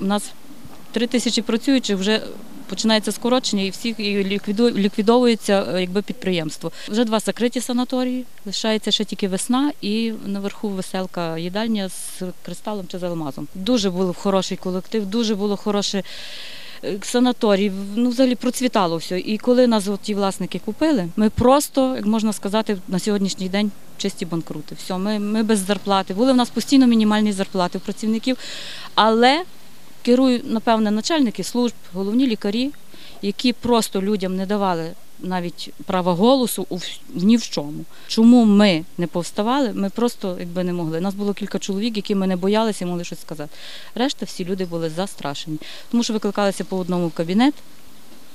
У нас три тисячі працюючих вже. Починається скорочення і всіх ліквідовується е, якби підприємство. Вже два закриті санаторії, лишається ще тільки весна і наверху веселка їдальня з кристалом чи з алмазом. Дуже був хороший колектив, дуже було хороше е, санаторій, ну взагалі процвітало все. І коли нас от ті власники купили, ми просто, як можна сказати, на сьогоднішній день чисті банкрути. Все, ми, ми без зарплати. Були в нас постійно мінімальні зарплати у працівників, але керують, напевне, начальники служб, головні лікарі, які просто людям не давали навіть права голосу у ні в чому. Чому ми не повставали, ми просто якби не могли. Нас було кілька чоловік, які ми не боялися і могли щось сказати. Решта всі люди були застрашені, тому що викликалися по одному в кабінет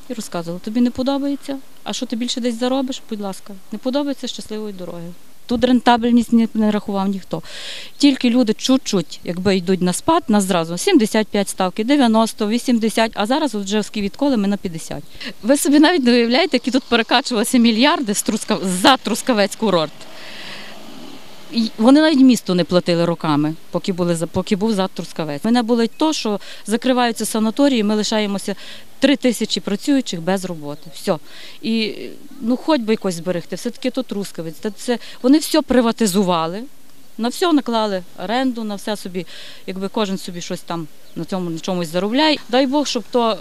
і розказували, тобі не подобається, а що ти більше десь заробиш, будь ласка, не подобається щасливої дороги. Тут рентабельність не, рахував ніхто. Тільки люди чуть-чуть, якби йдуть на спад, нас зразу 75 ставки, 90, 80, а зараз от вже відколи ми на 50. Ви собі навіть не уявляєте, які тут перекачувалися мільярди за Трускавець курорт. Вони навіть місту не платили роками, поки, були, поки був за Трускавець. Мене болить то, що закриваються санаторії, ми лишаємося три тисячі працюючих без роботи. Все. І ну, хоч би якось зберегти, все-таки то Трускавець. Це, вони все приватизували, на все наклали оренду, на все собі, якби кожен собі щось там на цьому на чомусь заробляє. Дай Бог, щоб то.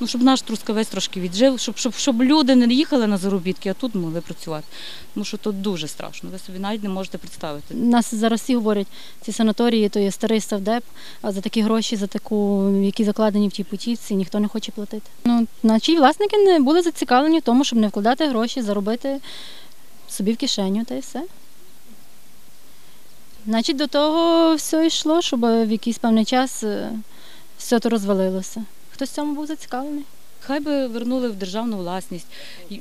Ну, щоб наш трускавець трошки віджив, щоб, щоб, щоб люди не їхали на заробітки, а тут могли працювати. Тому що тут дуже страшно. Ви собі навіть не можете представити. Нас зараз всі говорять, ці санаторії то є старий савдеп, а за такі гроші, за таку, які закладені в тій путівці, ніхто не хоче платити. Ну, наші власники не були зацікавлені в тому, щоб не вкладати гроші, заробити собі в кишеню та й все. Значить, до того все йшло, щоб в якийсь певний час е, все то розвалилося. Хтось цьому був зацікавлений. Хай би вернули в державну власність.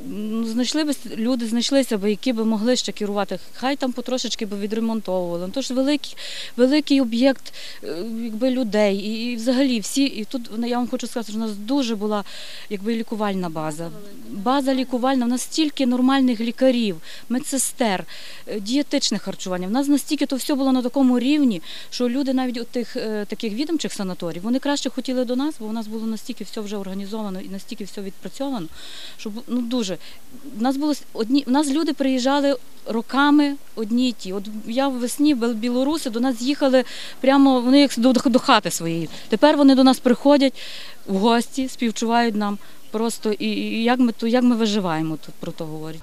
Ну, знайшли би люди, знайшлися би, які би могли ще керувати. Хай там потрошечки би відремонтовували. Ну, то ж великий, великий об'єкт е, якби, людей. І, і взагалі всі, і тут ну, я вам хочу сказати, що у нас дуже була якби лікувальна база. База лікувальна, у нас стільки нормальних лікарів, медсестер, е, дієтичне харчування. У нас настільки то все було на такому рівні, що люди навіть у тих е, таких відомчих санаторій, вони краще хотіли до нас, бо у нас було настільки все вже організовано і настільки все відпрацьовано, що ну дуже. У нас було одні, у нас люди приїжджали роками одні ті. От я весні білоруси до нас їхали прямо вони як до, до хати своєї. Тепер вони до нас приходять в гості, співчувають нам. Просто і, і як ми то як ми виживаємо тут про то говорять.